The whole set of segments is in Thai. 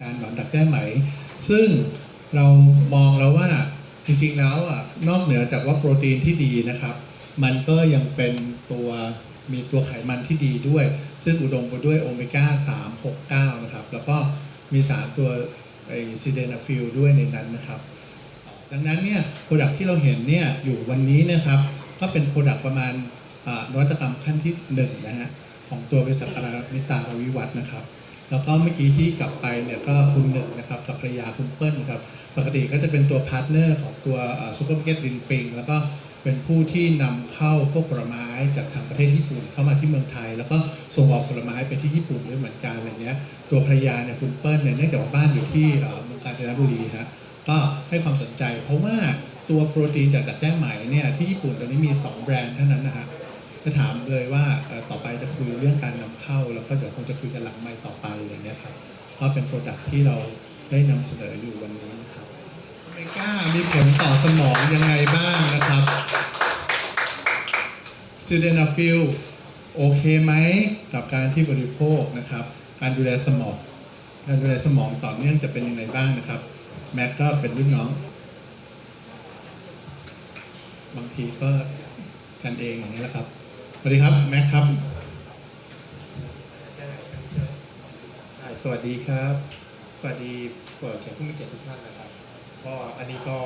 การหนอนดักแด้ไหม ซึ่งเรามองแล้วว่าจริงๆแล้วอะนอกเหนือจากว่าโปรตีนที่ดีนะครับ มันก็ยังเป็นตัวมีตัวไขมันที่ดีด้วย ซึ่งอุดมไปด้วยโอเมก้า 3 6 9 นะครับ แล้วก็มีสารตัวไอซิเดนาฟิลด้วยในนั้นนะครับ ดังนั้นเนี่ยโปรดักที่เราเห็นเนี่ยอยู่วันนี้นะครับ ก็เป็นโปรดักประมาณนวัตกรรมขั้นที่หนึ่งนะฮะของตัวบริษัทอารานิตาราวิวัฒนะครับ แล้วก็เมื่อกี้ที่กลับไปเนี่ยก็คุณหนึ่งนะครับกับภรรยาคุณเปิ้ลนครับปกติก็จะเป็นตัวพาร์ทเนอร์ของตัวซูเปอร์มาร์เก็ตลินปิงแล้วก็เป็นผู้ที่นำเข้าพวกผลไม้จากทางประเทศญี่ปุ่นเข้ามาที่เมืองไทย แล้วก็ส่งออกผลไม้ไปที่ญี่ปุ่นด้วยเหมือนกันอะไรเงี้ยตัวภรรยาเนี่ยคุณเปิ้ลเนี่ยเนื่องจากว่าบ้านอยู่ที่เอ่อเมืองกาญจนบุรีฮะก็ให้ความสนใจ เพราะว่าตัวโปรตีนจากดักแด้ไหมเนี่ยที่ญี่ปุ่นตอนนี้มี 2 แบรนด์เท่านั้นนะฮะ จะถามเลยว่าต่อไปจะคุยเรื่องการนำเข้า แล้วก็เดี๋ยวคงจะคุยกันหลังไม่ต่อไปอะไรเงี้ยครับเพราะเป็นโปรดักที่เราได้นำเสนออยู่วันนี้นครับเมก้ามีผลต่อสมองยังไงบ้างนะครับซิเดนาฟิลโอเคไหมกับการที่บริโภคนะครับ การดูแลสมอง การดูแลสมองต่อเนื่องจะเป็นยังไงบ้างนะครับแม็กก็เป็นรุ่นน้อง บางทีก็กันเองอย่างนี้แหละครับ สวัสดีครับ แม็กครับ สวัสดีครับ สวัสดีเปิดแขกผู้มีเกียรติทุกท่านนะครับก็อันนี้ก็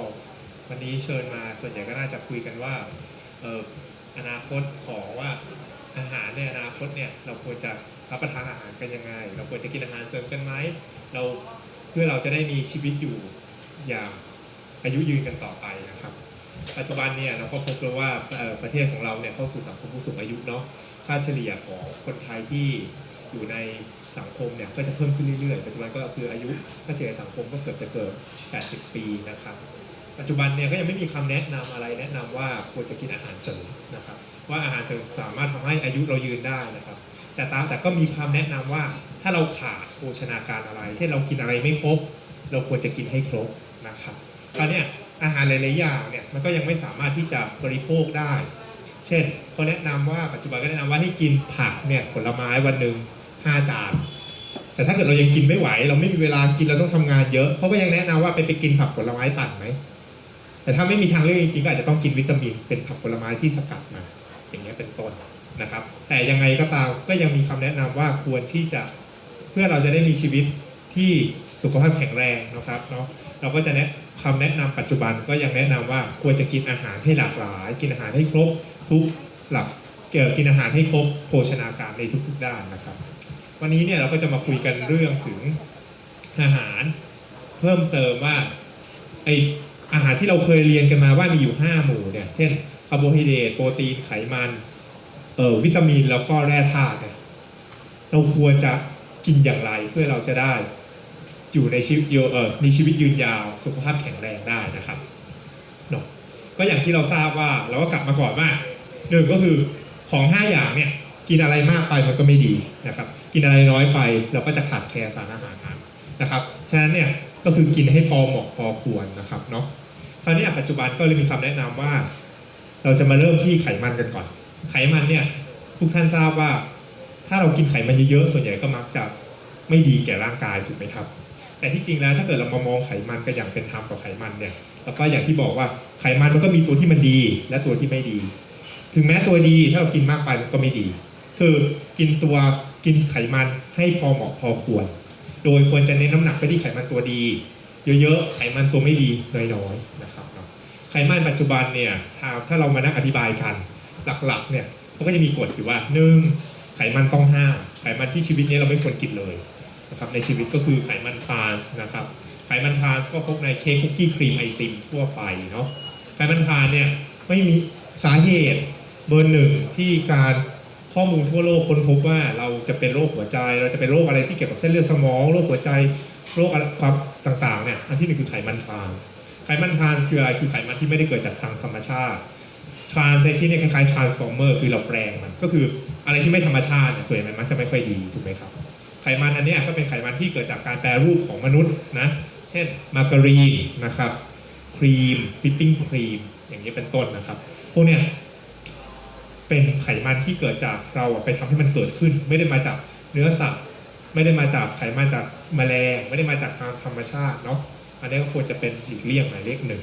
วันนี้เชิญมาส่วนใหญ่ก็น่าจะคุยกันว่าเอออนาคตของว่าอาหารในอนาคตเนี่ยเราควรจะรับประทานอาหารกันยังไง เราควรจะกินอาหารเสริมกันไหมเราเพื่อเราจะได้มีชีวิตอยู่อย่างอายุยืนกันต่อไปนะครับ ปัจจุบันเนี่ยเราก็พบแล้วว่าประเทศของเราเนี่ยเข้าสู่สังคมผู้สูงอายุเนาะค่าเฉลี่ยของคนไทยที่อยู่ในสังคมเนี่ยก็จะเพิ่มขึ้นเรื่อยๆ ปัจจุบันก็คืออายุค่าเฉลี่ยสังคมก็เกือบจะเกิน80 ปีนะครับ ปัจจุบันเนี่ยก็ยังไม่มีคำแนะนำอะไรแนะนำว่าควรจะกินอาหารเสริมนะครับ ว่าอาหารเสริมสามารถทำให้อายุเรายืนได้นะครับ แต่ตามแต่ก็มีคำแนะนำว่าถ้าเราขาดโภชนาการอะไร เช่นเรากินอะไรไม่ครบ เราควรจะกินให้ครบนะครับคราวเนี้ย อาหารหลายๆอย่างเนี่ยมันก็ยังไม่สามารถที่จะบริโภคได้ เช่นเขาแนะนำว่าปัจจุบันก็แนะนำว่าให้กินผักเนี่ยผลไม้วันหนึ่งห้าจานแต่ถ้าเกิดเรายังกินไม่ไหว เราไม่มีเวลากินเราต้องทำงานเยอะเขาก็ยังแนะนำว่าไปไปกินผักผลไม้ปั่นไหมแต่ถ้าไม่มีทางเลือกจริงๆก็อาจจะต้องกินวิตามิน เป็นผักผลไม้ที่สกัดมา อย่างเงี้ยเป็นต้นนะครับ แต่ยังไงก็ตามก็ยังมีคำแนะนำว่าควรที่จะเพื่อเราจะได้มีชีวิตที่สุขภาพแข็งแรงนะครับเนาะเราก็จะแนะ คำแนะนำปัจจุบันก็ยังแนะนำว่าควรจะกินอาหารให้หลากหลาย กินอาหารให้ครบทุกหลักเกี่ยวกินอาหารให้ครบโภชนาการในทุกๆด้านนะครับ วันนี้เนี่ยเราก็จะมาคุยกันเรื่องถึงอาหาร เพิ่มเติมว่าไออาหารที่เราเคยเรียนกันมาว่ามีอยู่ 5 หมู่เนี่ยเช่นคาร์โบไฮเดรตโปรตีนไขมันเอ่อวิตามินแล้วก็แร่ธาตุเนี่ยเราควรจะกินอย่างไรเพื่อเราจะได้ อยู่ในชีวิตอยู่เอ่อมีชีวิตยืนยาว สุขภาพแข็งแรงได้นะครับเนาะก็อย่างที่เราทราบว่าเราก็กลับมาก่อนว่าหนึ่งก็คือของ 5 อย่างเนี่ยกินอะไรมากไปมันก็ไม่ดีนะครับ กินอะไรน้อยไปเราก็จะขาดแคลนสารอาหารนั้นนะครับฉะนั้นเนี่ยก็คือกินให้พอเหมาะพอควรนะครับเนาะคราวนี้ปัจจุบันก็เลยมีคำแนะนำว่า เราจะมาเริ่มที่ไขมันกันก่อน ไขมันเนี่ยทุกท่านทราบว่า ถ้าเรากินไขมันเยอะๆส่วนใหญ่ก็มักจะไม่ดีแก่ร่างกายถูกไหมครับ แต่ที่จริงแล้วถ้าเกิดเรามามองไขมันกันอย่างเป็นธรรมกับไขมันเนี่ยแล้วก็อย่างที่บอกว่าไขมันมันก็มีตัวที่มันดี และตัวที่ไม่ดี ถึงแม้ตัวดีถ้าเรากินมากไปมันก็ไม่ดี คือกินตัวกินไขมันให้พอเหมาะพอควร โดยควรจะเน้นน้ำหนักไปที่ไขมันตัวดี เยอะๆไขมันตัวไม่ดีน้อยๆนะครับไขมันปัจจุบันเนี่ยถ้าถ้าเรามานั่งอธิบายกันหลักๆเนี่ยมันก็จะมีกฎอยู่ว่าหนึ่งไขมันต้องห้ามไขมันที่ชีวิตนี้เราไม่ควรกินเลย นะครับในชีวิตก็คือไขมันทรานส์นะครับไขมันทรานส์ก็พบในเค้กคุกกี้ครีมไอติมทั่วไปเนาะไขมันทรานส์เนี่ยไม่มีสาเหตุเบอร์หนึ่งที่การข้อมูลทั่วโลกค้นพบว่าเราจะเป็นโรคหัวใจ เราจะเป็นโรคอะไรที่เกี่ยวกับเส้นเลือดสมองโรคหัวใจโรคอะไรความต่างๆเนี่ยอันที่หนึ่งคือไขมันทรานส์ไขมันทรานส์คืออะไรคือไขมันที่ไม่ได้เกิดจากทางธรรมชาติทรานส์ในที่เนี่ยคล้ายๆทรานส์ฟอร์เมอร์คือเราแปลงมันก็คืออะไรที่ไม่ธรรมชาติเนี่ยส่วนใหญ่มันมักจะไม่ค่อยดีถูกไหมครับ ไขมันอันนี้ก็เป็นไขมันที่เกิดจากการแปรรูปของมนุษย์นะ เช่นมาการีนนะครับครีมวิปปิ้งครีมอย่างนี้เป็นต้นนะครับ พวกเนี้ยเป็นไขมันที่เกิดจากเราไปทำให้มันเกิดขึ้น ไม่ได้มาจากเนื้อสัตว์ไม่ได้มาจากไขมันจากแมลง ไม่ได้มาจากทางธรรมชาติเนาะอันนี้ก็ควรจะเป็นหลีกเลี่ยงหมายเลขหนึ่ง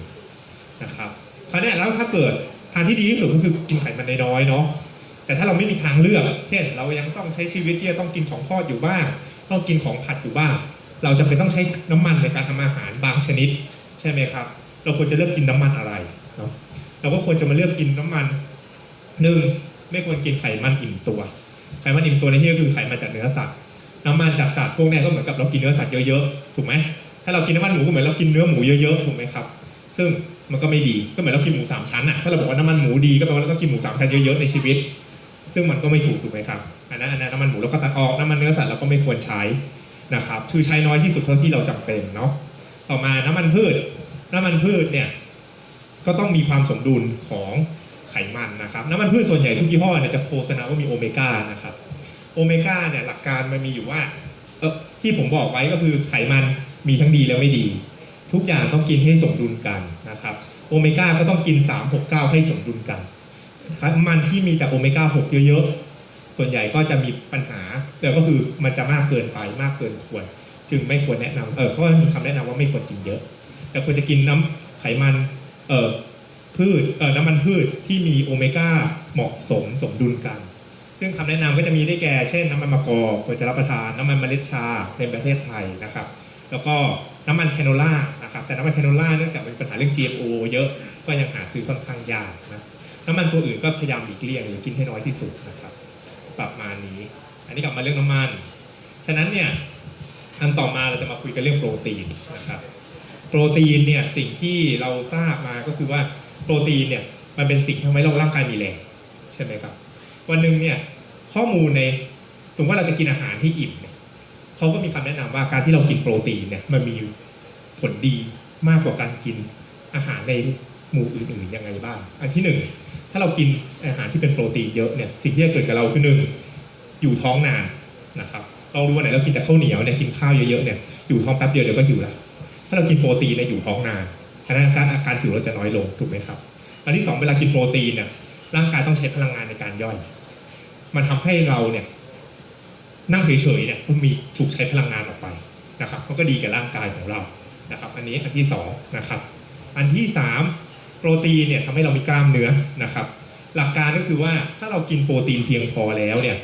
นะครับคราวนี้แล้วถ้าเกิดทางที่ดีที่สุดก็คือกินไขมันน้อยๆเนาะ แต่ถ้าเราไม่มีทางเลือก เช่น เรายังต้องใช้ชีวิตที่จะต้องกินของทอดอยู่บ้าง ต้องกินของผัดอยู่บ้าง เราจะเป็นต้องใช้น้ำมันในการทำอาหารบางชนิด ใช่ไหมครับ เราควรจะเลือกกินน้ำมันอะไรเนาะเราก็ควรจะมาเลือกกินน้ำมันหนึ่งไม่ควรกินไขมันอิ่มตัว ไขมันอิ่มตัวในที่ก็คือไขมันจากเนื้อสัตว์ น้ำมันจากสัตว์พวกนี้ก็เหมือนกับเรากินเนื้อสัตว์เยอะๆ ถูกไหม ถ้าเรากินน้ำมันหมูก็เหมือนเรากินเนื้อหมูเยอะๆ ถูกไหมครับ ซึ่งมันก็ไม่ดี ก็เหมือนเรากินหมูสามชั้นอะ ถ้าเราบอกว่าน้ำมันหมูดีก็แปลว่าเราต้องกินหมูสามชั้นเยอะๆในชีวิต ซึ่งมันก็ไม่ถูกถูกไหมครับอันนั้นอันนั้นน้ำมันหมูเราก็ตัดออกน้ำมันเนื้อสัตว์เราก็ไม่ควรใช้นะครับคือใช้น้อยที่สุดเท่าที่เราจำเป็นเนาะต่อมาน้ำมันพืช น้ำมันพืชเนี่ยก็ต้องมีความสมดุลของไขมันนะครับน้ำมันพืชส่วนใหญ่ทุกยี่ห้อเนี่ยจะโฆษณาว่ามีโอเมก้านะครับโอเมก้าเนี่ยหลักการมันมีอยู่ว่าเออที่ผมบอกไว้ก็คือไขมันมีทั้งดีและไม่ดี ทุกอย่างต้องกินให้สมดุลกันนะครับโอเมก้าก็ต้องกิน 3 6 9 ให้สมดุลกัน มันที่มีแต่โอเมก้า6เยอะๆ ส่วนใหญ่ก็จะมีปัญหาแต่ก็คือมันจะมากเกินไปมากเกินควร จึงไม่ควรแนะนำเออเขามีคำแนะนำว่าไม่ควรกินเยอะ แต่ควรจะกินน้ำไขมันเออพืชเออน้ำมันพืชที่มีโอเมก้าเหมาะสมสมดุลกัน ซึ่งคำแนะนำก็จะมีได้แก่เช่นน้ำมันมะกอกควรจะรับประทานน้ำมันเมล็ดชาในประเทศไทยนะครับ แล้วก็น้ำมันแคโนล่านะครับแต่น้ำมันแคโนล่าเนื่องจากมีปัญหาเรื่อง GMO เยอะก็ยังหาซื้อค่อนข้างยากนะ น้ำมันตัวอื่นก็พยายามหลีกเลี่ยงหรือกินให้น้อยที่สุดนะครับ ประมาณนี้ อันนี้กลับมาเรื่องน้ำมัน ฉะนั้นเนี่ยอันต่อมาเราจะมาคุยกันเรื่องโปรตีนนะครับโปรตีนเนี่ยสิ่งที่เราทราบมาก็คือว่าโปรตีนเนี่ยมันเป็นสิ่งที่ทำให้เราร่างกายมีแรงใช่ไหมครับ วันหนึ่งเนี่ยข้อมูลในสมมติว่าเราจะกินอาหารที่อิ่มเเขาก็มีคำแนะนำว่าการที่เรากินโปรตีนเนี่ยมันมีผลดีมากกว่าการกินอาหารในหมู่อื่นๆยังไงบ้าง อันที่หนึ่ง ถ้าเรากินอาหารที่เป็นโปรตีนเยอะเนี่ยสิ่งที่จะเกิดกับเราคือหนึ่งอยู่ท้องนานนะครับลองดูวันไหนเรากินแต่ข้าวเหนียวเนี่ยกินข้าวเยอะๆเนี่ยอยู่ท้องแป๊บเดียวเดี๋ยวก็หิวล้วถ้าเรากินโปรตีนเนี่ยอยู่ท้องนานอันนั้นอาการอาการหิวเราจะน้อยลงถูกไหมครับอันที่สองเวลากินโปรตีนเนี่ยร่างกายต้องใช้พลังงานในการย่อย มันทำให้เราเนี่ยนั่งเฉยๆเนี่ยมันมีถูกใช้พลังงานออกไปนะครับมันก็ดีกับร่างกายของเรานะครับ อันนี้อันที่สองนะครับอันที่สาม โปรตีนเนี่ยทำให้เรามีกล้ามเนื้อนะครับ หลักการก็คือว่าถ้าเรากินโปรตีนเพียงพอแล้วเนี่ย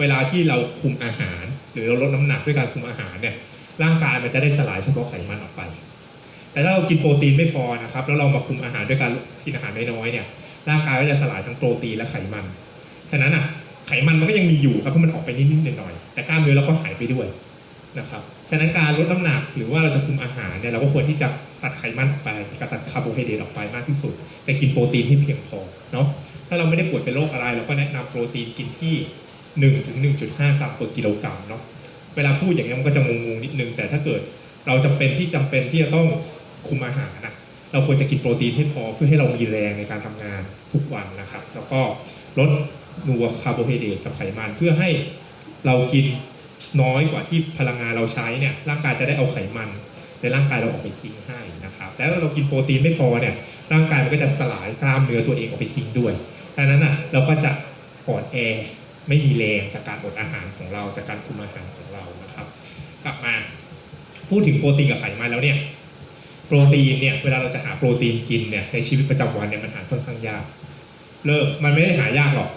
เวลาที่เราคุมอาหาร หรือเราลดน้ำหนักด้วยการคุมอาหารเนี่ยร่างกายมันจะได้สลายเฉพาะไขมันออกไป แต่ถ้าเรากินโปรตีนไม่พอนะครับแล้วเรามาคุมอาหารด้วยการกินอาหารน้อยๆเนี่ยร่างกายก็จะสลายทั้งโปรตีนและไขมัน ฉะนั้นอะไขมันมันก็ยังมีอยู่ครับเพราะมันออกไปนิดๆหน่อยๆแต่กล้ามเนื้อเราก็หายไปด้วยนะครับ ฉะนั้นการลดน้ำหนักหรือว่าเราจะคุมอาหารเนี่ยเราก็ควรที่จะตัดไขมันออกไปกับตัดคาร์โบไฮเดรตออกไปมากที่สุด แต่กินโปรตีนให้เพียงพอเนาะถ้าเราไม่ได้ป่วยเป็นโรคอะไร เราก็แนะนำโปรตีนกินที่1ถึง1.5 กรัมต่อกิโลกรัมเนาะเวลาพูดอย่างนี้มันก็จะงงๆนิดนึง แต่ถ้าเกิดเราจำเป็นที่จำเป็นที่จะต้องคุมอาหารนะเราควรจะกินโปรตีนให้พอเพื่อให้เรามีแรงในการทำงานทุกวันนะครับ แล้วก็ลดนัวคาร์โบไฮเดรตกับไขมันเพื่อให้เรากิน น้อยกว่าที่พลังงานเราใช้เนี่ยร่างกายจะได้เอาไขมันในร่างกายเราออกไปทิ้งให้นะครับ แต่ถ้าเรากินโปรตีนไม่พอเนี่ยร่างกายมันก็จะสลายกล้ามเนื้อตัวเองออกไปทิ้งด้วยดังนั้นอะเราก็จะอ่อนแอไม่มีแรงจากการอดอาหารของเราจากการคุมอาหารของเรานะครับ กลับมาพูดถึงโปรตีนกับไขมันแล้วเนี่ยโปรตีนเนี่ยเวลาเราจะหาโปรตีนกินเนี่ยในชีวิตประจำวันเนี่ยมันหาค่อนข้างยากเลิกมันไม่ได้หายากหรอก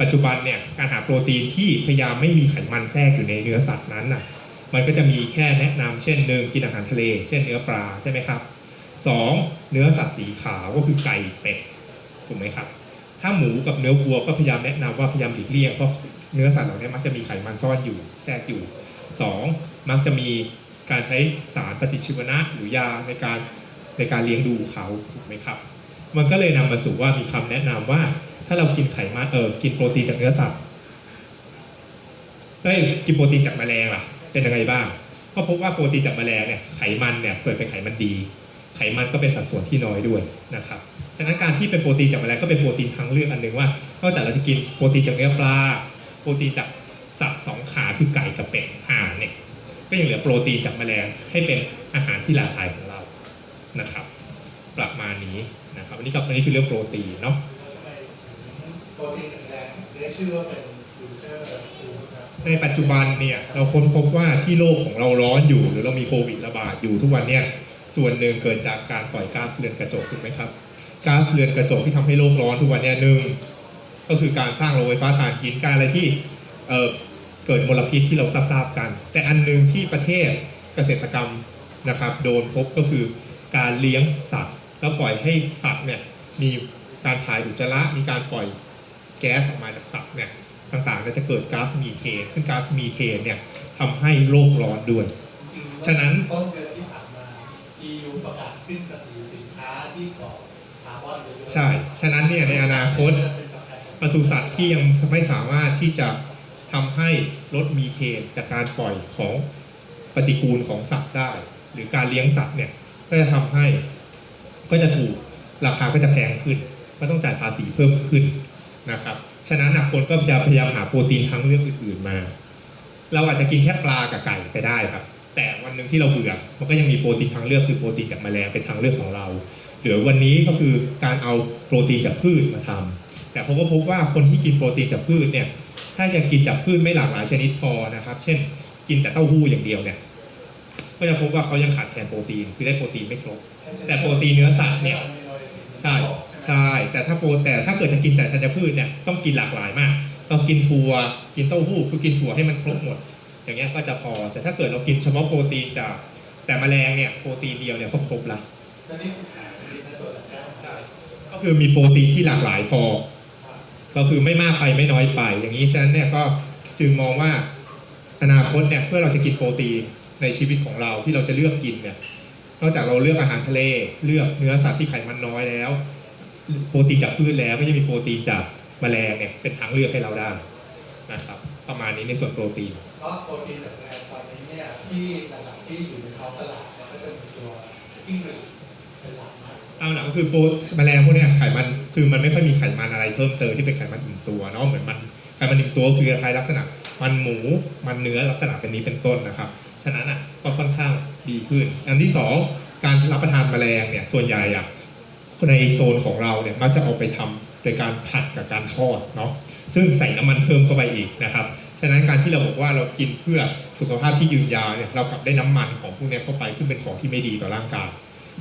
ปัจจุบันเนี่ยการหาโปรตีนที่พยายามไม่มีไขมันแทรกอยู่ในเนื้อสัตว์นั้นน่ะมันก็จะมีแค่แนะนำเช่นหนึ่งกินอาหารทะเล เช่นเนื้อปลาใช่ไหมครับสองเนื้อสัตว์สีขาวก็คือไก่เป็ดถูกไหมครับ ถ้าหมูกับเนื้อวัวก็พยายามแนะนำว่าพยายามหลีกเลี่ยงเพราะเนื้อสัตว์เหล่านี้มักจะมีไขมันซ่อนอยู่แทรกอยู่สองมักจะมีการใช้สารปฏิชีวนะหรือยาในการในการเลี้ยงดูเขาถูกไหมครับ มันก็เลยนำมาสู่ว่ามีคำแนะนำว่า ถ้าเรากินไขมันเออกินโปรตีนจากเนื้อสัตว์เอ้ยกินโปรตีนจากแมลงล่ะ เป็นยังไงบ้าง ก็พบว่าโปรตีนจากแมลงเนี่ยไขมันเนี่ยส่วนเป็นไขมันดี ไขมันก็เป็นสัดส่วนที่น้อยด้วยนะครับดังนั้นการที่เป็นโปรตีนจากแมลงก็เป็นโปรตีนทางเลือกอันหนึ่งว่านอกจากเราจะกินโปรตีนจากเนื้อปลา โปรตีนจากสัตว์สองขาคือไก่กับเป็ดห่านเนี่ยก็ยังเหลือโปรตีนจากแมลงให้เป็นอาหารที่หลากหลายของเรานะครับ ประมาณนี้นะครับอันนี้ก็อันนี้คือเรื่องโปรตีนเนาะ ปรตีนแข็งแรงได้ชื่อว่าเป็นในปัจจุบันเนี่ยเราค้นพบว่าที่โลกของเราร้อนอยู่ หรือเรามีโควิดระบาดอยู่ทุกวันเนี่ยส่วนหนึ่งเกิดจากการปล่อยก๊าซเรือนกระจกถูกไหมครับก๊าซเรือนกระจกที่ทำให้โลกร้อนทุกวันเนี่ยหนึ่งก็คือการสร้างโรงไฟฟ้าถ่านหินการอะไรที่เเกิดมลพิษที่เราทราบๆกัน แต่อันหนึ่งที่ประเทศเกษตรกรรมนะครับ โดนพบก็คือการเลี้ยงสัตว์ แล้วปล่อยให้สัตว์เนี่ยมีการถ่ายอุจจาระมีการปล่อย แก๊สออกมาจากสัตว์เนี่ยต่างๆก็จะเกิดก๊าซมีเทน ซึ่งก๊าซมีเทนเนี่ยทำให้โลกร้อนด้วย ฉะนั้นต้นเดือนที่ผ่านมา EU ประกาศขึ้นภาษีสินค้าที่ก่อคาร์บอนเยอะๆใช่ ฉะนั้นเนี่ยในอนาคตปศุสัตว์ที่ยังไม่สามารถที่จะทำให้ลดมีเทนจากการปล่อยของปฏิกูลของสัตว์ได้ หรือการเลี้ยงสัตว์เนี่ยก็จะทำให้ก็จะถูกราคาก็จะแพงขึ้นก็ต้องจ่ายภาษีเพิ่มขึ้น นะครับ ฉะนั้นน่ะคนก็จะพยายามหาโปรตีนทางเลือกอื่นๆมา เราอาจจะกินแค่ปลากับไก่ไปได้ครับ แต่วันหนึ่งที่เราเบื่อ มันก็ยังมีโปรตีนทางเลือกคือโปรตีนจากแมลงเป็นทางเลือกของเราหลือวันนี้ก็คือการเอาโปรตีนจากพืชมาทำแต่เขาก็พบว่าคนที่กินโปรตีนจากพืชเนี่ย ถ้ายังกินจากพืชไม่หลากหลายชนิดพอนะครับ เช่น กินแต่เต้าหู้อย่างเดียวเนี่ยก็จะพบว่าเขายังขาดแคลนโปรตีน คือได้โปรตีนไม่ครบ แต่โปรตีนเนื้อสัตว์เนี่ย ใช่ ใช่ แต่ถ้าโปรแต่ถ้าเกิดจะกินแต่ธัญพืชเนี่ยต้องกินหลากหลายมากต้องกินถั่วกินเต้าหู้คือกินถั่วให้มันครบหมด อย่างเงี้ยก็จะพอ แต่ถ้าเกิดเรากินเฉพาะโปรตีนจากแต่แมลงเนี่ยโปรตีนเดียวเนี่ยก็ครบละตอนนี้สิบห้าชนิดในตัวละแก้วก็คือมีโปรตีนที่หลากหลายพอ ก็คือไม่มากไปไม่น้อยไป อย่างนี้ฉะนั้นเนี่ยก็จึงมองว่าอนาคตเนี่ยเพื่อเราจะกินโปรตีนในชีวิตของเราที่เราจะเลือกกินเนี่ยนอกจากเราเลือกอาหารทะเลเลือกเนื้อสัตว์ที่ไขมันน้อยแล้ว โปรตีนจากพืชแล้วก็จะมีโปรตีนจากแมลงเนี่ยเป็นทางเลือกให้เราได้นะครับประมาณนี้ในส่วนโปรตีนเพราะโปรตีนจากแรงตอนนี้เนี่ยที่หลักๆที่อยู่ในท้องตลาดเนี่ยก็จะมีตัวกิ้งหรีดเป็นหลักมากเอาหลักก็คือโปรแมลงพวกเนี้ยไขมันคือมันไม่ค่อยมีไขมันอะไรเพิ่มเติมที่เป็นไขมันอิ่มตัวเนาะเหมือนมันไขมันอิ่มตัวคือคล้ายๆลักษณะ มันหมูมันเนื้อลักษณะเป็นนี้เป็นต้นนะครับฉะนั้นอะก็ค่อนข้างดีขึ้น อันที่สองการรับประทานแมลงเนี่ยส่วนใหญ่อะ ในโซนของเราเนี่ยมักจะเอาไปทำโดยการผัดกับการทอดเนาะซึ่งใส่น้ำมันเพิ่มเข้าไปอีกนะครับฉะนั้นการที่เราบอกว่าเรากินเพื่อสุขภาพที่ยืนยาวเนี่ยเรากลับได้น้ำมันของพวกนี้เข้าไป ซึ่งเป็นของที่ไม่ดีต่อร่างกาย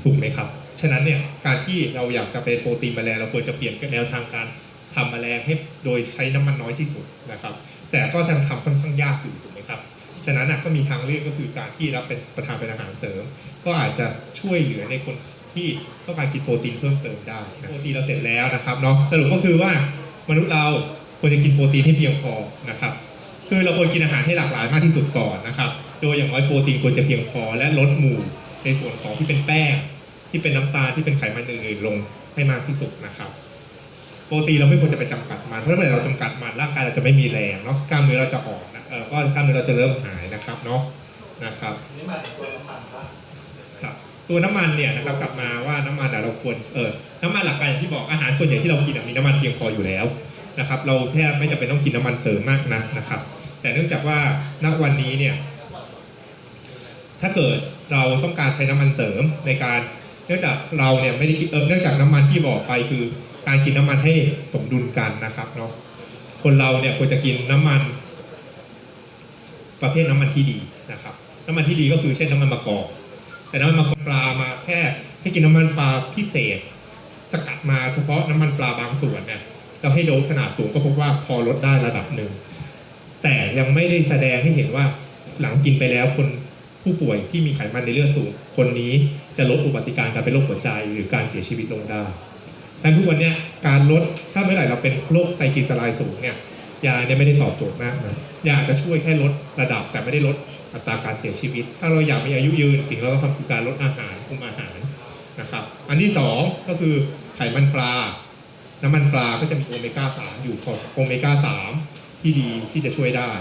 ถูกไหมครับ ฉะนั้นเนี่ยการที่เราอยากจะเป็นโปรตีนแมลงเราควรจะเปลี่ยนแนวทางการทำแมลงให้โดยใช้น้ำมันน้อยที่สุดนะครับ แต่ก็ยังทำค่อนข้างยากอยู่ถูกไหมครับฉะนั้นก็มีทางเลือกก็คือการที่รับเป็นประทานเป็นอาหารเสริม ก็อาจจะช่วยเหลือในคน ที่ต้องการกินโปรตีนเพิ่มเติมได้โปรตีนเราเสร็จแล้วนะครับเนาะสรุปก็คือว่ามนุษย์เราควรจะกินโปรตีนให้เพียงพอนะครับ คือเราควรกินอาหารให้หลากหลายมากที่สุดก่อนนะครับ โดยอย่างน้อยโปรตีนควรจะเพียงพอ และลดหมู่ในส่วนของที่เป็นแป้ง ที่เป็นน้ำตาลที่เป็นไขมันอื่นๆลงให้มากที่สุดนะครับ โปรตีนเราไม่ควรจะไปจำกัดมันเพราะเมื่อไหร่เราจำกัดมันร่างกายเราจะไม่มีแรงเนาะกล้ามเนื้อเราจะอ่อนนะเออก็กล้ามเนื้อเราจะเริ่มหายนะครับเนาะนะครับนนี้มาตัวน้ำมันปะครับ ตัวน้ำมันเนี่ยนะครับกลับมาว่าน้ำมันเราควรเออน้ำมันหลักการอย่างที่บอกอาหารส่วนใหญ่ที่เรากินมีน้ำมันเพียงพออยู่แล้วนะครับเราแทบไม่จำเป็นต้องกินน้ำมันเสริมมากนะนะครับ แต่เนื่องจากว่าณวันนี้เนี่ยถ้าเกิดเราต้องการใช้น้ำมันเสริมในการเนื่องจากเราเนี่ยไม่ได้กินเออเนื่องจากน้ำมันที่บอกไปคือการกินน้ำมันให้สมดุลกันนะครับเนาะคนเราเนี่ยควรจะกินน้ำมัน ประเภทน้ำมันที่ดีนะครับ น้ำมันที่ดีก็คือเช่นน้ำมันมะกอก แต่น้ำมันมะกอกปลามาแค่ให้กินน้ำมันปลาพิเศษ สกัดมาเฉพาะน้ำมันปลาบางส่วนเนี่ยเราให้โดสขนาดสูงก็พบว่าพอลดได้ระดับหนึ่ง แต่ยังไม่ได้แสดงให้เห็นว่าหลังกินไปแล้วคนผู้ป่วยที่มีไขมันในเลือดสูง คนนี้จะลดอุบัติการณ์การเป็นโรคหัวใจหรือการเสียชีวิตลงได้ฉะนั้นทุกวันนี้การลดถ้าเมื่อไหร่เราเป็นโรคไตรกลีเซอไรด์สูงเนี่ยยาเนี่ยไม่ได้ตอบโจทย์มากนะยาจะช่วยแค่ลดระดับแต่ไม่ได้ลด อัตราการเสียชีวิต ถ้าเราอยากมีอายุยืน สิ่งเราต้องทำคือการลดอาหารคุมอาหารนะครับ อันที่สองก็คือไขมันปลา น้ำมันปลาก็จะมีโอเมก้า3อยู่พอโอเมก้า3ที่ดีที่จะช่วยได้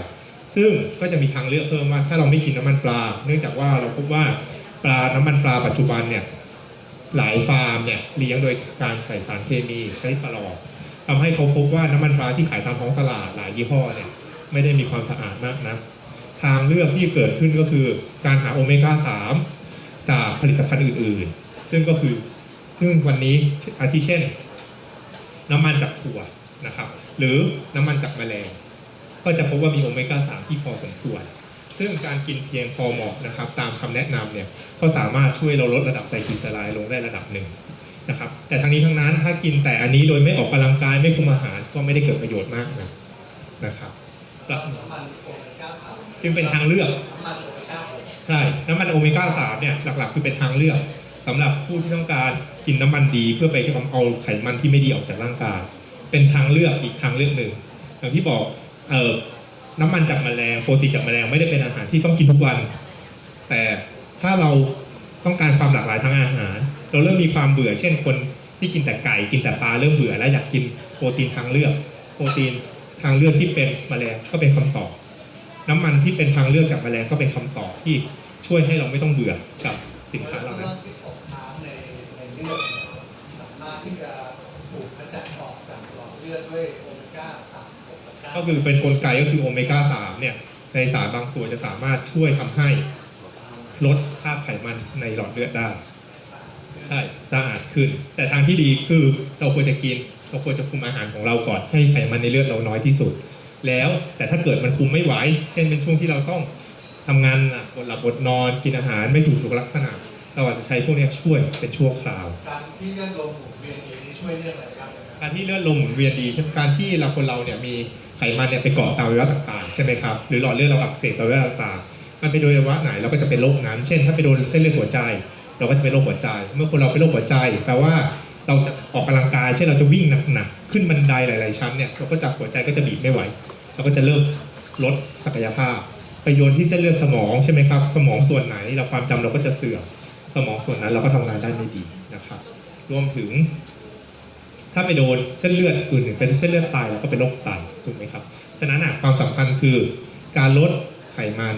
ซึ่งก็จะมีทางเลือกเพิ่มว่า ถ้าเราไม่กินน้ำมันปลา เนื่องจากว่าเราพบว่าปลาน้ำมันปลาปัจจุบันเนี่ยหลายฟาร์มเนี่ยเลี้ยงโดยการใส่สารเคมีใช้ปลอดทำให้เขาพบว่าน้ำมันปลาที่ขายตามท้องตลาดหลายยี่ห้อเนี่ยไม่ได้มีความสะอาดมากนะ ทางเลือกที่เกิดขึ้นก็คือการหาโอเมก้า 3 จากผลิตภัณฑ์อื่น ๆ ซึ่งก็คือซึ่งวันนี้อาทิเช่น น้ำมันจากถั่วนะครับ หรือน้ำมันจากแมลง ก็จะพบว่ามีโอเมก้า 3 ที่พอสมควร ซึ่งการกินเพียงพอเหมาะนะครับ ตามคำแนะนำเนี่ยก็สามารถช่วยเราลดระดับไตรกลีเซอไรด์ลงได้ระดับหนึ่งนะครับ แต่ทั้งนี้ทั้งนั้นถ้ากินแต่อันนี้โดยไม่ออกกำลังกายไม่คุมอาหารก็ไม่ได้เกิดประโยชน์มากนะนะครับน้ำมัน จึงเป็นทางเลือก ใช่น้ำมันโอเมก้า3เนี่ยหลักๆ คือเป็นทางเลือกสำหรับผู้ที่ต้องการกินน้ำมันดี เพื่อไปเอาไขมันที่ไม่ดีออกจากร่างกายเป็นทางเลือกอีกทางเลือกหนึ่งอย่างที่บอกเอ่อน้ำมันจากแมลงโปรตีนจากแมลงไม่ได้เป็นอาหารที่ต้องกินทุกวัน แต่ถ้าเราต้องการความหลากหลายทางอาหาร เราเริ่มมีความเบื่อ เช่นคนที่กินแต่ไก่กินแต่ปลาเริ่มเบื่อ และอยากกินโปรตีนทางเลือก โปรตีนทางเลือกที่เป็นแมลงก็เป็นคำตอบ น้ำมันที่เป็นทางเลือกจากแมลงก็เป็นคำตอบที่ช่วยให้เราไม่ต้องเบื่อกับสินค้าเหล่านั้นที่ตกค้างในในเลือดสามารถที่จะถูกขจัดออกจากหลอดเลือดด้วยโอเมก้าสามหกและเก้าก็คือเป็นกลไกก็คือโอเมก้า3เนี่ยในสารบางตัวจะสามารถช่วยทำให้ลดค่าไขมันในหลอดเลือดได้ใช่สะอาดขึ้น แต่ทางที่ดีคือเราควรจะกิน เราควรจะคุมอาหารของเราก่อนให้ไขมันในเลือดเราน้อยที่สุด แล้วแต่ถ้าเกิดมันคุมไม่ไหว เช่นเป็นช่วงที่เราต้องทำงานหนักอดหลับอดนอนกินอาหารไม่ถูกสุขลักษณะ เราอาจจะใช้พวกเนี้ยช่วยเป็นชั่วคราว การที่เลือดลมหมุนเวียนดีนี่ช่วยเรื่องอะไรครับการที่เลือดลมหมุนเวียนดีเช่นการที่เราคนเราเนี่ยมีไขมันเนี่ยไปเกาะตามอวัยวะต่างๆใช่ไหมครับหรือหลอดเลือดเราอักเสบตามอวัยวะต่างๆ มันไปโดนอวัยวะไหนเราก็จะเป็นโรคนั้น เช่น ถ้าไปโดนเส้นเลือดหัวใจ เราก็จะเป็นโรคหัวใจ เมื่อคนเราเป็นโรคหัวใจแปลว่าเราจะออกกำลังกายเช่นเราจะวิ่งหนักๆขึ้นบันไดหลาย ๆชั้นเนี่ยเราก็จะหัวใจก็จะบีบไม่ไหว เราก็จะเริ่มลดศักยภาพ ไปโยนที่เส้นเลือดสมองใช่ไหมครับ สมองส่วนไหนเราความจำเราก็จะเสื่อมสมองส่วนนั้นเราก็ทำงานได้ไม่ดีนะครับ รวมถึง ถ้าไปโดนเส้นเลือดอื่นเป็นเส้นเลือดตายแล้วก็เป็นโรคไตถูกไหมครับฉะนั้นความสำคัญคือการลดไขมัน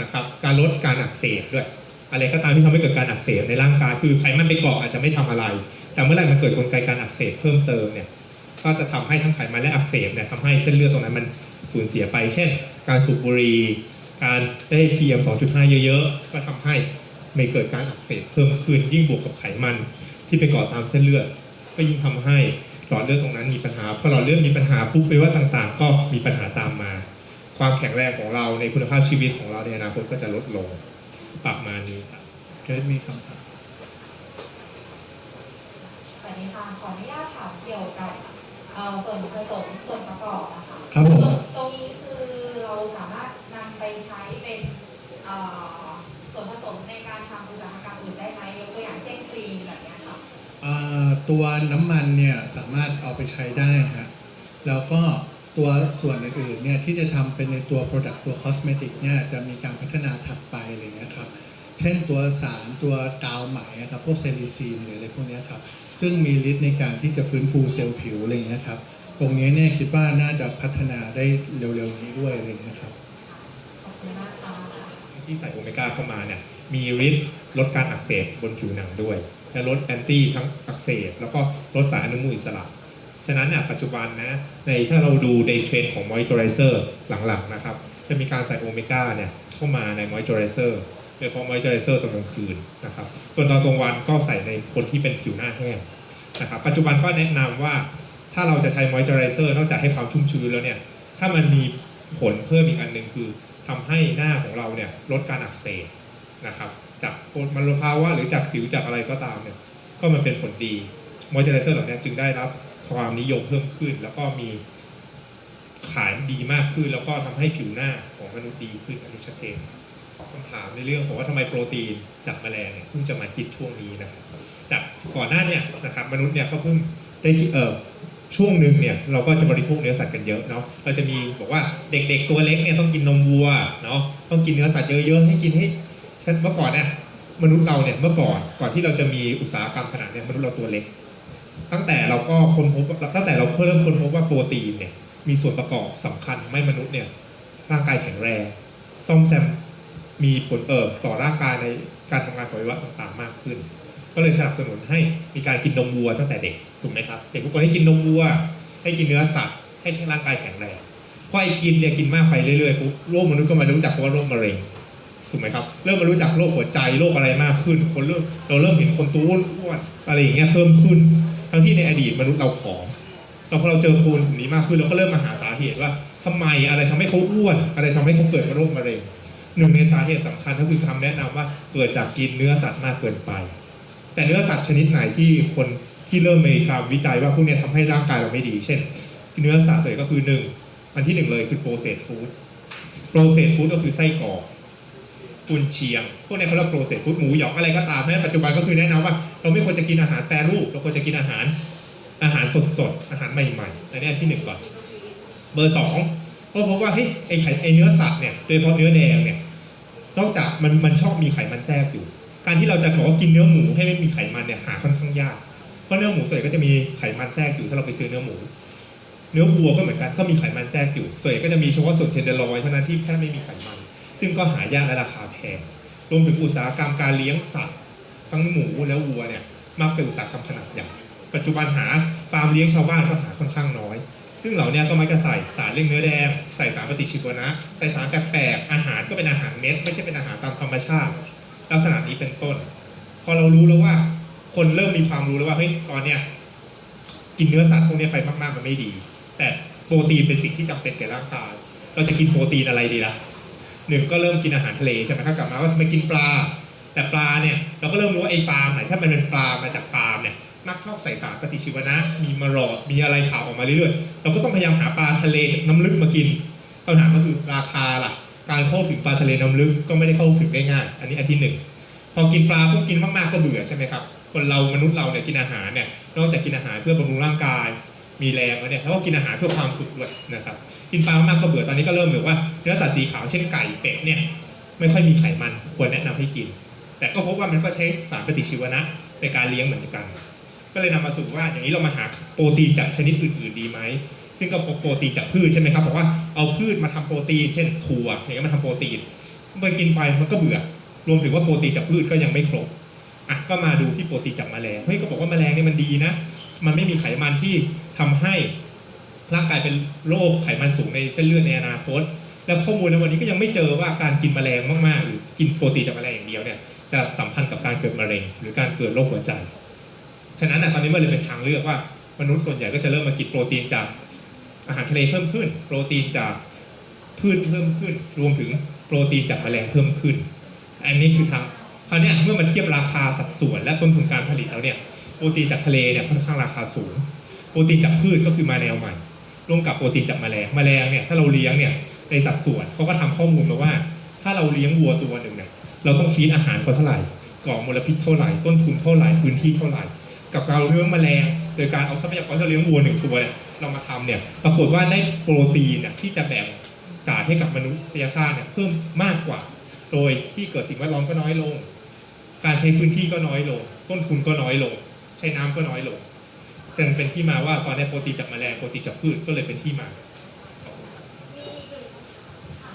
นะครับ การลดการอักเสบด้วย อะไรก็ตามที่ทำให้เกิดการอักเสบในร่างกายคือไขมันไปเกาะอาจจะไม่ทำอะไร แต่เมื่อไหร่มันเกิดกลไกการอักเสบเพิ่มเติมเนี่ยก็จะทำให้ทั้งไขมันและอักเสบเนี่ยทำให้เส้นเลือดตรงนั้นมัน สูญเสียไป เช่น การสูบบุหรี่การได้ PM 2.5 เยอะๆ ก็ทำให้ไม่เกิดการอักเสบเพิ่มขึ้นยิ่งบวกกับไขมัน ที่ไปเกาะตามเส้นเลือด ก็ยิ่งทำให้หลอดเลือดตรงนั้นมีปัญหาพอหลอดเลือดมีปัญหาปุ๊บไปว่าต่างๆ ก็มีปัญหาตามมา ความแข็งแรงของเราในคุณภาพชีวิตของเราในอนาคตก็จะลดลงประมาณนี้ครับเกรดมีคำถามสวัสดีค่ะขออนุญาตถามเกี่ยวกับเอ่อส่วนผสมส่วนประกอบนะคะครับผม ใช้เป็นส่วนผสมในการทำอุตสาหกรรมอื่นได้ไหมยกตัวอย่างเช่นครีมแบบนี้ค่ะอ่าตัวน้ำมันเนี่ยสามารถเอาไปใช้ได้ฮะแล้วก็ตัวส่วนอื่นๆเนี่ยที่จะทำเป็นในตัว Product ตัว Cosmetic เนี่ยจะมีการพัฒนาถัดไปอะไรเงี้ยครับเช่นตัวสารตัวกาวไหมครับพวกเซลิซีนหรืออะไรพวกนี้ครับซึ่งมีฤทธิ์ในการที่จะฟื้นฟูเซลล์ผิวอะไรเงี้ยครับตรงนี้เนี่ยคิดว่าน่าจะพัฒนาได้เร็วๆนี้ด้วยอะไรเงี้ยครับ ขอบคุณมากค่ะ ที่ใส่โอเมก้าเข้ามาเนี่ยมีฤทธิ์ลดการอักเสบบนผิวหนังด้วย และลดแอนตี้ทั้งอักเสบแล้วก็ลดสารอนุมูลอิสระ ฉะนั้นเนี่ยปัจจุบันนะในถ้าเราดูในเทรนด์ของมอยเจอไรเซอร์หลังๆนะครับจะมีการใส่โอเมก้าเนี่ยเข้ามาในมอยเจอไรเซอร์โดยเฉพาะมอยเจอไรเซอร์ตอนกลางคืนนะครับส่วนตอนกลางวันก็ใส่ในคนที่เป็นผิวหน้าแห้งนะครับปัจจุบันก็แนะนำว่าถ้าเราจะใช้มอยเจอไรเซอร์นอกจากให้ความชุ่มชื้นแล้วเนี่ยถ้ามันมีผลเพิ่มอีกอันหนึ่งคือ ทำให้หน้าของเราเนี่ยลดการอักเสบนะครับจากมันลภาวะหรือจากสิวจากอะไรก็ตามเนี่ยก็มันเป็นผลดีมอยเจอไรเซอร์เหล่านี้จึงได้รับความนิยมเพิ่มขึ้น แล้วก็มีขายดีมากขึ้น แล้วก็ทำให้ผิวหน้าของมนุษย์ดีขึ้นอันนี้ชัดเจนคำถามในเรื่องของว่าทำไมโปรตีนจากแมลงเนี่ยเพิ่งจะมาคิดช่วงนี้นะครับจากก่อนหน้าเนี่ยนะครับมนุษย์เนี่ยก็เพิ่งได้กินเออ ช่วงหนึ่งเนี่ยเราก็จะบริโภคเนื้อสัตว์กันเยอะเนาะเราจะมีบอกว่าเด็กๆตัวเล็กเนี่ยต้องกินนมวัวเนาะต้องกินเนื้อสัตว์เยอะๆให้กินให้ฉันเมื่อก่อนเนี่ยมนุษย์เราเนี่ยเมื่อก่อนก่อนที่เราจะมีอุตสาหกรรมขนาดเนี่ยมนุษย์เราตัวเล็ก ตั้งแต่เราก็ค้นพบตั้งแต่เราเริ่มค้นพบว่าโปรตีนเนี่ยมีส่วนประกอบสำคัญทำให้มนุษย์เนี่ยร่างกายแข็งแรงซ่อมแซมมีผลเอ่อต่อร่างกายในการทำงานของอวัยวะต่างๆมากขึ้น ก็เลยสนับสนุนให้มีการกินนมวัวตั้งแต่เด็กถูกไหมครับเด็กทุกคนให้กินนมวัว ให้กินเนื้อสัตว์ให้ร่างกายแข็งแรงพอไอ้กินเนี่ยกินมากไปเรื่อยๆปุ๊บโรคมนุษย์ก็มารู้จักคำว่าโรคมะเร็งถูกไหมครับเริ่มมารู้จักโรคหัวใจโรคอะไรมากขึ้น คนเริ่มเราเริ่มเห็นคนตัวอ้วนๆอะไรอย่างเงี้ยเพิ่มขึ้น ทั้งที่ในอดีตมนุษย์เราผอมเราพอเราเจอคนกลุ่มนี้มากขึ้นเราก็เริ่มมาหาสาเหตุว่าทำไมอะไรทำให้เขาอ้วน อะไรทำให้เขาเกิดโรคมะเร็งหนึ่งในสาเหตุสำคัญก็คือคำแนะนำว่าเกิดจากกินเนื้อสัตว์มากเกินไป แต่เนื้อสัตว์ชนิดไหนที่คนที่เริ่มมีการวิจัยว่าพวกนี้ยทำให้ร่างกายเราไม่ดี เช่น เนื้อสัตว์ส่วนก็คือหนึ่งอันที่หนึ่งเลยคือโปรเซสฟู้ดโปรเซสฟู้ดก็คือไส้กรอกกุนเชียง พวกนี้เขาเรียกโปรเซสฟู้ดหมูหยองอะไรก็ตามนะปัจจุบันก็คือแนะนำว่า เราไม่ควรจะกินอาหารแปรรูปเราควรจะกินอาหารอาหารสดๆอาหารใหม่ๆอันนี้อันที่หนึ่งก่อน เบอร์สองเพราะพบว่าเฮ้ยไอไข่ไอเนื้อสัตว์เนี่ยโดยเฉพาะเนื้อแดงเนี่ยนอกจากมันมันชอบมีไขมันแทรกอยู่ การที่เราจะบอกว่ากินเนื้อหมูให้ไม่มีไขมันเนี่ยหาค่อนข้างยาก เพราะเนื้อหมูส่วนใหญ่ก็จะมีไขมันแทรกอยู่ถ้าเราไปซื้อเนื้อหมู เนื้อวัวก็เหมือนกันก็มีไขมันแทรกอยู่ ส่วนใหญ่ก็จะมีเฉพาะส่วนเทนเดอร์ลอยเท่านั้นที่แทบไม่มีไขมัน ซึ่งก็หายากและราคาแพง รวมถึงอุตสาหกรรมการเลี้ยงสัตว์ทั้งหมูและวัวเนี่ยมักเป็นอุตสาหกรรมขนาดใหญ่ ปัจจุบันหาฟาร์มเลี้ยงชาวบ้านก็หาค่อนข้างน้อย ซึ่งเหล่านี้ก็มักจะใส่สารเร่งเนื้อแดง ใส่สารปฏิชีวนะ ใส่สารแปลกๆอาหารก็เป็นอาหารเม็ด ไม่ใช่เป็นอาหารตามธรรมชาติ ลักษณะนี้เป็นต้น พอเรารู้แล้วว่า คนเริ่มมีความรู้แล้วว่าเฮ้ยตอนเนี้ยกินเนื้อสัตว์พวกนี้ไปมากๆมันไม่ดี แต่โปรตีนเป็นสิ่งที่จำเป็นแก่ร่างกาย เราจะกินโปรตีนอะไรดีล่ะหนึ่งก็เริ่มกินอาหารทะเลใช่ไหมครับกลับมาว่าไมกินปลา แต่ปลาเนี่ยเราก็เริ่มรู้ว่าไอ้ฟาร์มไหนถ้ามันเป็นปลามาจากฟาร์มเนี่ยมักชอบใส่สารปฏิชีวนะ มีมารอดมีอะไรข่าวออกมาเรื่อยๆ เราก็ต้องพยายามหาปลาทะเลน้ำลึกมากินคำถามก็คือราคาล่ะ การเข้าถึงปลาทะเลน้ำลึกก็ไม่ได้เข้าถึงได้ง่าย อันนี้อันที่หนึ่งพอกินปลาปุ๊บกินมากๆก็เบื่อใช่ไหมครับคนเรามนุษย์เราเนี่ยกินอาหารเนี่ยนอกจากกินอาหารเพื่อบำรุงร่างกายมีแรงแล้วเนี่ยแล้วก็กินอาหารเพื่อความสุขด้วยนะครับกินปลามากๆก็เบื่อตอนนี้ก็เริ่มแบบว่าเนื้อสัตว์สีขาวเช่นไก่เป็ดเนี่ยไม่ค่อยมีไขมันควรแนะนำให้กิน แต่ก็พบว่ามันก็ใช้สารปฏิชีวนะในการเลี้ยงเหมือนกัน ก็เลยนำมาสู่ว่าอย่างนี้เรามาหาโปรตีนจากชนิดอื่น ๆ ดีไหมซึ่งก็พบโปรตีนจากพืชใช่ไหมครับบอกว่า เอาพืชมาทำโปรตีน เช่นถั่วอย่างนี้ยมาทำโปรตีนเมื่อกินไปมันก็เบื่อ รวมถึงว่าโปรตีนจากพืชก็ยังไม่ครบอะก็มาดูที่โปรตีนจากแมลงเฮ้ยก็บอกว่าแมลงนี่มันดีนะ มันไม่มีไขมันที่ทำให้ร่างกายเป็นโรคไขมันสูงในเส้นเลือดในอนาคต แล้วข้อมูลในวันนี้ก็ยังไม่เจอว่าการกินแมลงมากๆ หรือกินโปรตีนจากแมลงอย่างเดียวเนี่ยจะสัมพันธ์กับการเกิดมะเร็ง หรือการเกิดโรคหัวใจ ฉะนั้นตอนนี้มันเลยเป็นทางเลือกว่ามนุษย์ส่วนใหญ่ก็จะเริ่มมากินโปรตีนจาก อาหารทะเลเพิ่มขึ้น โปรตีนจากพืชเพิ่มขึ้น รวมถึงโปรตีนจากแมลงเพิ่มขึ้น อันนี้คือทางคราวนี้เมื่อมันเทียบราคาสัดส่วนและต้นทุนการผลิตแล้วเนี่ยโปรตีนจากทะเลเนี่ยค่อนข้างราคาสูง โปรตีนจากพืชก็คือมาแนวใหม่ร่วมกับโปรตีนจากแมลงแมลงเนี่ยถ้าเราเลี้ยงเนี่ยในสัดส่วนเขาก็ทำข้อมูลมาว่า ถ้าเราเลี้ยงวัวตัวหนึ่งเนี่ยเราต้องฟีดอาหารเขาเท่าไหร่ก่อมลพิษเท่าไหร่ต้นทุนเท่าไหร่พื้นที่เท่าไหร่ กับเราเลี้ยงแมลงโดยการเอาทรัพยากรที่เราเลี้ยงวัวหนึ่งตัวเนี่ย เรามาทำเนี่ยปรากฏว่าได้โปรตีนเนี่ยที่จะแบ่งจ่ายให้กับมนุษยชาติเนี่ยเพิ่มมากกว่า โดยที่เกิดสิ่งแวดล้อมก็น้อยลง การใช้พื้นที่ก็น้อยลง ต้นทุนก็น้อยลง ใช้น้ำก็น้อยลงจึงเป็นที่มาว่าตอนนี้โปรตีนจากแมลงโปรตีนจากพืชก็เลยเป็นที่มามีอีกหนึ่งค่ะ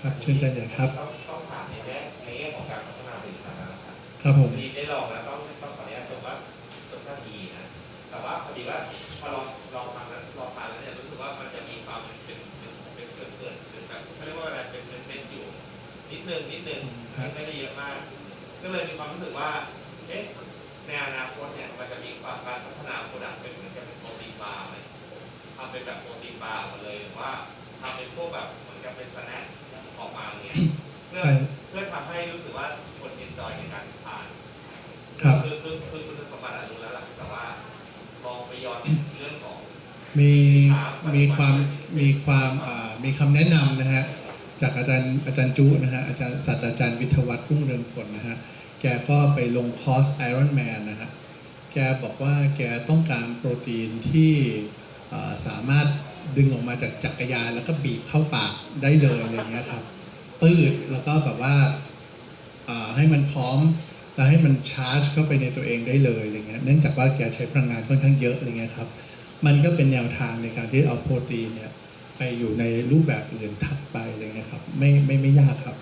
ครับเชิญอาจารย์ใหญ่ครับต้องต้องถามในแง่ในแง่ของการพัฒนาผลิตภัณฑ์นะครับครับผมดีได้ลองแล้วต้องต้องขออนุญาตชมว่ารสชาติดีนะแต่ว่าพอดีว่า นิดนึงนิดนึงครับไม่ได้เยอะมาก ก็เลยมีความรู้สึกว่าเอ๊ะในอนาคตเนี่ยมันจะมีความการพัฒนาโปรดักต์เป็นเหมือนกับเป็นโปรตีนบาร์ไหมทำเป็นแบบโปรตีนบาร์หมดเลยหรือว่าทำเป็นพวกแบบเหมือนกับเป็นสแน็คออกมาอย่างเงี้ยเพื่อใช่เพื่อทำให้รู้สึกว่าคนเอนจอยในการทานครับคือคือคือคุณสมบัติอะรู้แล้วล่ะแต่ว่าลองไปย้อนเรื่องของมีมีความมีความอ่ามีคำแนะนำนะฮะ จากอาจารย์อาจารย์จุนะฮะอาจารย์ศาสตราจารย์วิทวัฒน์รุ่งเรืองผลนะฮะแกก็ไปลงคอร์สไอรอนแมนนะฮะแกบอกว่าแกต้องการโปรตีนที่สามารถดึงออกมาจากจักรยานแล้วก็บีบเข้าปากได้เลยอะไรเงี้ยครับปืดแล้วก็แบบว่าให้มันพร้อมแล้วให้มันชาร์จเข้าไปในตัวเองได้เลยอะไรเงี้ยเนื่องจากว่าแกใช้พลังงานค่อนข้างเยอะอะไรเงี้ยครับมันก็เป็นแนวทางในการที่เอาโปรตีนเนี่ย อยู่ในรูปแบบอื่นถัดไปอะไรเงี้ยครับไม่ไม่ไม่ยากครับ